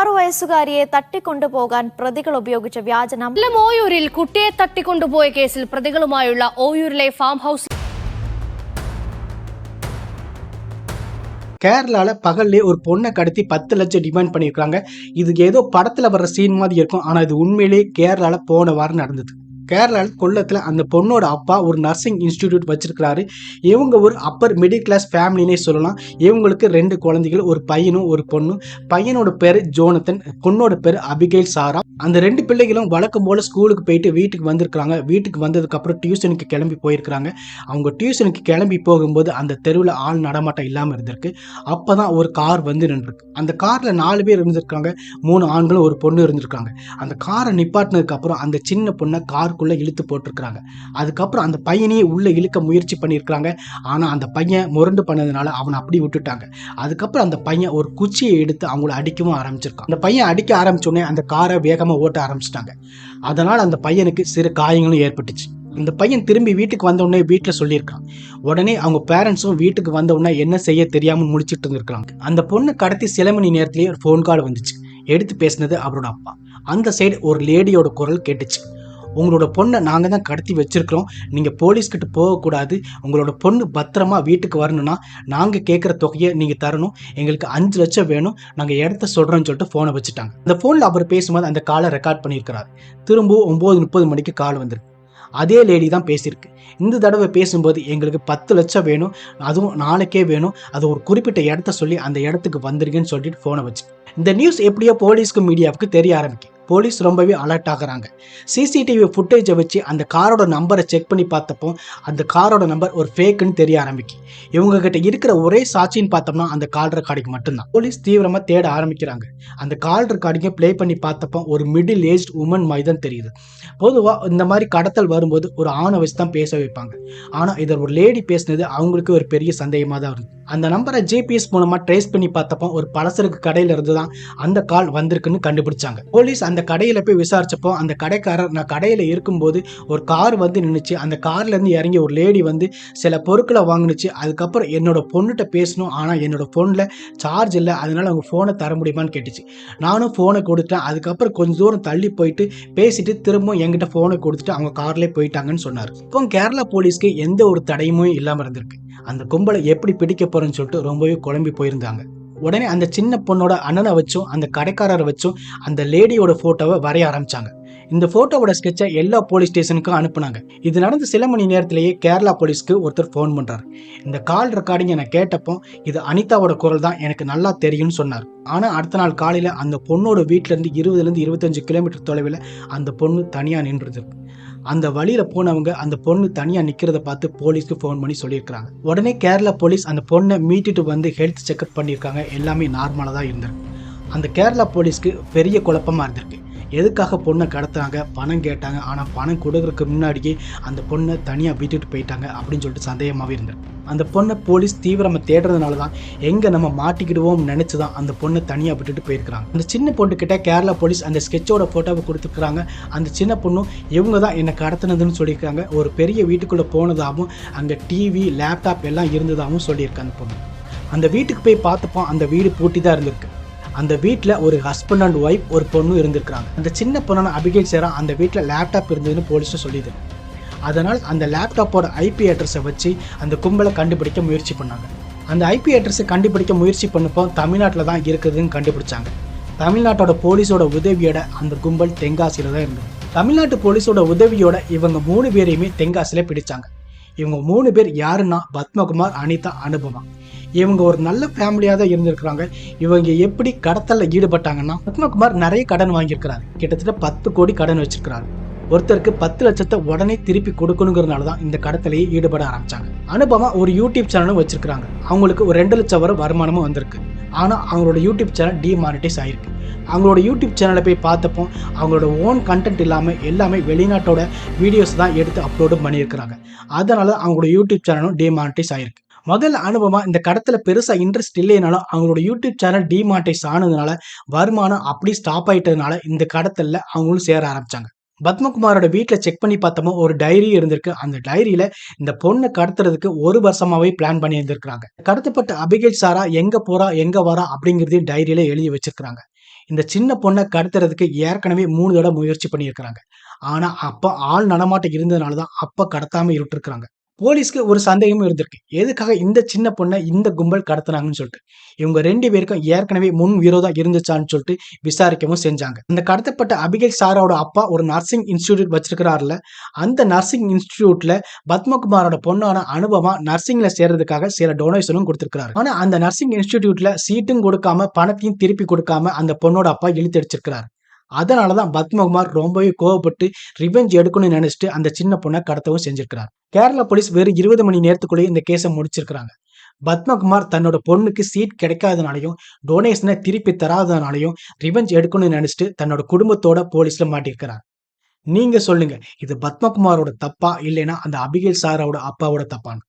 ആറു വയസ്സുകാരിയെ തട്ടിക്കൊണ്ടുപോകാൻ പ്രതികൾ ഉപയോഗിച്ച വ്യാജ നമ്പർ കൊല്ലം ഓയൂരിൽ കുട്ടിയെ തട്ടിക്കൊണ്ടുപോയ കേസിൽ പ്രതികളുമായുള്ള ഓയൂരിലെ ഫാം ഹൗസ് கேரளால பகல்லே ஒரு பொண்ணை கடத்தி பத்து லட்சம் டிமாண்ட் பண்ணியிருக்காங்க இது ஏதோ படத்துல வர்ற சீன் மாதிரி இருக்கும் ஆனா இது உண்மையிலேயே கேரளால போன வாரம் நடந்தது கேரளாவில் கொல்லத்தில் அந்த பொண்ணோட அப்பா ஒரு நர்சிங் இன்ஸ்டிடியூட் வச்சிருக்கிறாரு. இவங்க ஒரு அப்பர் மிடில் கிளாஸ் ஃபேமிலினே சொல்லலாம். இவங்களுக்கு ரெண்டு குழந்தைகள் ஒரு பையனும் ஒரு பொண்ணும். பையனோட பேர் ஜோனத்தன் பொண்ணோட பேர் அபிகைல் சாரா. அந்த ரெண்டு பிள்ளைகளும் வழக்கம் போல் ஸ்கூலுக்கு போயிட்டு வீட்டுக்கு வந்திருக்காங்க வீட்டுக்கு வந்ததுக்கப்புறம் டியூஷனுக்கு கிளம்பி போயிருக்கிறாங்க. அவங்க டியூஷனுக்கு கிளம்பி போகும்போது அந்த தெருவில் ஆள் நடமாட்டம் இல்லாமல் இருந்திருக்கு. அப்போ தான் ஒரு கார் வந்து நின்றுருக்கு. அந்த காரில் நாலு பேர் இருந்திருக்காங்க. மூணு ஆண்களும் ஒரு பொண்ணு இருந்திருக்காங்க. அந்த காரை நிப்பாட்டினதுக்கப்புறம் அந்த சின்ன பொண்ணை கார் காருக்குள்ள இழுத்து போட்டிருக்கிறாங்க. அதுக்கப்புறம் அந்த பையனையே உள்ளே இழுக்க முயற்சி பண்ணியிருக்காங்க ஆனால் அந்த பையன் முரண்டு பண்ணதுனால அவனை அப்படி விட்டுட்டாங்க. அதுக்கப்புறம் அந்த பையன் ஒரு குச்சியை எடுத்து அவங்கள அடிக்கவும் ஆரம்பிச்சிருக்கான். அந்த பையன் அடிக்க ஆரம்பிச்சோடனே அந்த காரை வேகமாக ஓட்ட ஆரம்பிச்சிட்டாங்க. அதனால் அந்த பையனுக்கு சிறு காயங்களும் ஏற்பட்டுச்சு. இந்த பையன் திரும்பி வீட்டுக்கு வந்த உடனே வீட்டில் சொல்லியிருக்கான். உடனே அவங்க பேரண்ட்ஸும் வீட்டுக்கு வந்த உடனே என்ன செய்ய தெரியாமல் முடிச்சிட்டு இருந்திருக்காங்க அந்த பொண்ணு கடத்தி சில மணி நேரத்திலேயே ஒரு ஃபோன் கால் வந்துச்சு. எடுத்து பேசினது அவரோட அப்பா. அந்த சைடு ஒரு லேடியோட குரல் கேட்டுச்சு. உங்களோட பொண்ணை நாங்கள் தான் கடத்தி வச்சிருக்கிறோம். நீங்கள் போலீஸ்கிட்ட போகக்கூடாது உங்களோட பொண்ணு பத்திரமா வீட்டுக்கு வரணும்னா நாங்கள் கேட்குற தொகையை நீங்கள் தரணும். எங்களுக்கு அஞ்சு லட்சம் வேணும். நாங்கள் இடத்த சொல்கிறோன்னு சொல்லிட்டு ஃபோனை வச்சுட்டாங்க. அந்த ஃபோனில் அவர் பேசும்போது அந்த காலை ரெக்கார்ட் பண்ணியிருக்கிறார். திரும்பவும் ஒம்பது முப்பது மணிக்கு கால் வந்திருக்கு. அதே லேடி தான் பேசியிருக்கு. இந்த தடவை பேசும்போது எங்களுக்கு பத்து லட்சம் வேணும். அதுவும் நாளைக்கே வேணும். அது ஒரு குறிப்பிட்ட இடத்த சொல்லி அந்த இடத்துக்கு வந்துருங்கன்னு சொல்லிட்டு ஃபோனை வச்சு. இந்த நியூஸ் எப்படியோ போலீஸ்க்கு மீடியாவுக்கு தெரிய ஆரம்பிக்கும் போலீஸ் ரொம்பவே அலர்ட் ஆகுறாங்க. சிசிடிவி ஃபுட்டேஜை வச்சு அந்த காரோட நம்பரை செக் பண்ணி பார்த்தப்போ அந்த காரோட நம்பர் ஒரு ஃபேக்குன்னு தெரிய ஆரம்பிக்கும் இவங்க கிட்ட இருக்கிற ஒரே சாட்சின்னு பார்த்தோம்னா அந்த கால் ரெக்கார்டிங் மட்டும்தான். போலீஸ் தீவிரமாக தேட ஆரம்பிக்கிறாங்க. அந்த கால் ரெக்கார்டிங்கை ப்ளே பண்ணி பார்த்தப்போ ஒரு மிடில் ஏஜ் உமன் மாதிரி தான் தெரியுது. பொதுவாக இந்த மாதிரி கடத்தல் வரும்போது ஒரு ஆணை வச்சு தான் பேச வைப்பாங்க. ஆனால் இதில் ஒரு லேடி பேசினது அவங்களுக்கு ஒரு பெரிய சந்தேகமாக தான் இருந்தது அந்த நம்பரை ஜிபிஎஸ் மூலமாக ட்ரேஸ் பண்ணி பார்த்தப்போ ஒரு பலசருக்கு கடையில் இருந்து தான் அந்த கால் வந்திருக்குன்னு கண்டுபிடிச்சாங்க. போலீஸ் அந்த கடையில் போய் விசாரிச்சப்போ அந்த கடைக்காரர் நான் கடையில் இருக்கும்போது ஒரு கார் வந்து நின்றுச்சு அந்த கார்லேருந்து இறங்கி ஒரு லேடி வந்து சில பொருட்களை வாங்குனுச்சு. அதுக்கப்புறம் என்னோடய பொண்ணுகிட்ட பேசணும். ஆனால் என்னோட ஃபோனில் சார்ஜ் இல்லை. அதனால் அவங்க ஃபோனை தர முடியுமான்னு கேட்டுச்சு. நானும் ஃபோனை கொடுத்தேன் அதுக்கப்புறம் கொஞ்சம் தூரம் தள்ளி போயிட்டு பேசிட்டு திரும்பவும் என்கிட்ட ஃபோனை கொடுத்துட்டு அவங்க கார்லேயே போயிட்டாங்கன்னு சொன்னார். இப்போ கேரளா போலீஸ்க்கு எந்த ஒரு தடையுமே இல்லாமல் இருந்திருக்கு. அந்த கும்பலை எப்படி பிடிக்க போறேன்னு சொல்லிட்டு ரொம்பவே குழம்பி போயிருந்தாங்க. உடனே அந்த சின்ன பொண்ணோட அண்ணனை வச்சும் அந்த கடைக்காரரை வச்சும் அந்த லேடியோட ஃபோட்டோவை வரைய ஆரம்பிச்சாங்க. இந்த ஃபோட்டோவோட ஸ்கெட்சை எல்லா போலீஸ் ஸ்டேஷனுக்கும் அனுப்புனாங்க. இது நடந்த சில மணி நேரத்திலேயே கேரளா போலீஸ்க்கு ஒருத்தர் ஃபோன் பண்ணுறாரு இந்த கால் ரெக்கார்டிங் நான் கேட்டப்போ இது அனிதாவோட குரல் தான் எனக்கு நல்லா தெரியும்னு சொன்னார். ஆனால் அடுத்த நாள் காலையில் அந்த பொண்ணோட வீட்டிலேருந்து இருந்து இருபத்தஞ்சு கிலோமீட்டர் தொலைவில் அந்த பொண்ணு தனியாக நின்றுது. அந்த வழியில போனவங்க அந்த பொண்ணு தனியா நிக்கிறத பார்த்து போலீஸ்க்கு ஃபோன் பண்ணி சொல்லியிருக்காங்க உடனே கேரளா போலீஸ் அந்த பொண்ணை மீட்டுட்டு வந்து ஹெல்த் செக்அப் பண்ணியிருக்காங்க. எல்லாமே நார்மலாக தான் இருந்திருக்கு. அந்த கேரளா போலீஸ்க்கு பெரிய குழப்பமாக இருந்திருக்கு. எதுக்காக பொண்ணை கடத்துறாங்க? பணம் கேட்டாங்க. ஆனால் பணம் கொடுக்குறதுக்கு முன்னாடியே அந்த பொண்ணை தனியாக விட்டுட்டு போயிட்டாங்க அப்படின்னு சொல்லிட்டு சந்தேகமாகவே இருந்தது. அந்த பொண்ணை போலீஸ் தீவிரமாக தேடுறதுனால தான் எங்கே நம்ம மாட்டிக்கிடுவோம் நினச்சி தான் அந்த பொண்ணை தனியாக விட்டுட்டு போயிருக்கிறாங்க. அந்த சின்ன பொண்ணுக்கிட்ட கேரளா போலீஸ் அந்த ஸ்கெட்சோட ஃபோட்டோவை கொடுத்துருக்குறாங்க. அந்த சின்ன பொண்ணும் இவங்க தான் என்னை கடத்தினதுன்னு சொல்லியிருக்காங்க. ஒரு பெரிய வீட்டுக்குள்ளே போனதாகவும் அங்கே டிவி லேப்டாப் எல்லாம் இருந்ததாகவும் சொல்லியிருக்காங்க அந்த பொண்ணு. அந்த வீட்டுக்கு போய் பார்த்தப்போ அந்த வீடு பூட்டி தான் இருந்திருக்கு. அந்த வீட்டில் ஒரு ஹஸ்பண்ட் அண்ட் ஒய்ஃப் ஒரு பொண்ணு இருந்திருக்கிறாங்க. அந்த சின்ன பொண்ணான அபிகேட் சேரா அந்த வீட்டில் லேப்டாப் இருந்ததுன்னு போலீஸ் சொல்லிது. அதனால் அந்த லேப்டாப்போட ஐபி அட்ரஸை வச்சு அந்த கும்பலை கண்டுபிடிக்க முயற்சி பண்ணாங்க. அந்த ஐபி அட்ரஸை கண்டுபிடிக்க முயற்சி பண்ணப்போ தமிழ்நாட்டில் தான் இருக்குதுன்னு கண்டுபிடிச்சாங்க. தமிழ்நாட்டோட போலீஸோட உதவியோட அந்த கும்பல் தென்காசியில் தான் இருந்தது. தமிழ்நாட்டு போலீஸோட உதவியோட இவங்க மூணு பேரையுமே தென்காசியில் பிடிச்சாங்க. இவங்க மூணு பேர் யாருன்னா பத்மகுமார் அனிதா அனுபவம் இவங்க ஒரு நல்ல ஃபேமிலியாக தான் இருந்திருக்கிறாங்க. இவங்க எப்படி கடத்தலில் ஈடுபட்டாங்கன்னா பத்மகுமார் நிறைய கடன் வாங்கியிருக்கிறாரு. கிட்டத்தட்ட பத்து கோடி கடன் வச்சிருக்கிறாரு. ஒருத்தருக்கு பத்து லட்சத்தை உடனே திருப்பி கொடுக்கணுங்கிறதுனால தான் இந்த கடத்தலையே ஈடுபட ஆரம்பிச்சாங்க. அனுபவமா ஒரு யூடியூப் சேனலும் வச்சிருக்காங்க அவங்களுக்கு ஒரு ரெண்டு லட்சம் வரை வருமானமும் வந்திருக்கு. ஆனால் அவங்களோட யூடியூப் சேனல் டிமானிட்டைஸ் ஆயிருக்கு. அவங்களோட யூடியூப் சேனலை போய் பார்த்தப்போ அவங்களோட ஓன் கண்டென்ட் இல்லாமல் எல்லாமே வெளிநாட்டோட வீடியோஸ் தான் எடுத்து அப்லோடும் பண்ணியிருக்கிறாங்க. அதனால அவங்களோட யூடியூப் சேனலும் டிமானிட்டைஸ் ஆயிருக்கு. முதல் அனுபவமாக இந்த கடத்தில் பெருசாக இன்ட்ரெஸ்ட் இல்லைனாலும் அவங்களோட யூடியூப் சேனல் டிமாட்டைஸ் ஆனதுனால வருமானம் அப்படி ஸ்டாப் ஆகிட்டதுனால இந்த கடத்தில் அவங்களும் சேர ஆரம்பித்தாங்க பத்மகுமாரோட வீட்டில் செக் பண்ணி பார்த்தோமோ ஒரு டைரி இருந்திருக்கு. அந்த டைரியில இந்த பொண்ணை கடத்துறதுக்கு ஒரு வருஷமாவே பிளான் பண்ணி இருந்திருக்காங்க கடத்தப்பட்ட அபிகேல் சாரா எங்க போறா எங்க வரா அப்படிங்கிறதையும் டைரியில எழுதி வச்சிருக்கிறாங்க. இந்த சின்ன பொண்ணை கடத்துறதுக்கு ஏற்கனவே மூணு தடவை முயற்சி பண்ணியிருக்கிறாங்க. ஆனா அப்ப ஆள் நடமாட்டம் இருந்ததுனால தான் அப்ப கடத்தாம இருட்டிருக்கிறாங்க. போலீஸ்க்கு ஒரு சந்தேகமும் இருந்திருக்கு. எதுக்காக இந்த சின்ன பொண்ணை இந்த கும்பல் கடத்துனாங்கன்னு சொல்லிட்டு. இவங்க ரெண்டு பேருக்கும் ஏற்கனவே முன் விரோதம் இருந்துச்சான்னு சொல்லிட்டு விசாரிக்கவும் செஞ்சாங்க. இந்த கடத்தப்பட்ட அபிகேல் சாராவோட அப்பா ஒரு நர்சிங் இன்ஸ்டிடியூட் வச்சிருக்கிறாருல. அந்த நர்சிங் இன்ஸ்டிடியூட்ல பத்மகுமாரோட பொண்ணான அனுபவமா நர்சிங்ல சேர்றதுக்காக சில டொனேஷனும் கொடுத்திருக்கிறாரு. ஆனா அந்த நர்சிங் இன்ஸ்டிடியூட்ல சீட்டும் கொடுக்காம பணத்தையும் திருப்பி கொடுக்காம அந்த பொண்ணோட அப்பா இழுத்தடிச்சிருக்கிறாரு அதனாலதான் பத்மகுமார் ரொம்பவே கோவப்பட்டு ரிவெஞ்ச் எடுக்கணும்னு நினைச்சிட்டு அந்த சின்ன பொண்ணை கடத்தவும் செஞ்சிருக்கிறார். கேரளா போலீஸ் வெறும் இருபது மணி நேரத்துக்குள்ளேயே இந்த கேஸை முடிச்சிருக்கிறாங்க. பத்மகுமார் தன்னோட பொண்ணுக்கு சீட் கிடைக்காதனாலையும் டொனேஷனை திருப்பி தராதனாலையும் ரிவெஞ்ச் எடுக்கணும்னு நினைச்சிட்டு தன்னோட குடும்பத்தோட போலீஸ்ல மாட்டியிருக்கிறார் நீங்க சொல்லுங்க இது பத்மகுமாரோட தப்பா இல்லைன்னா அந்த அபிகேல் சாரோட அப்பாவோட தப்பான்னு.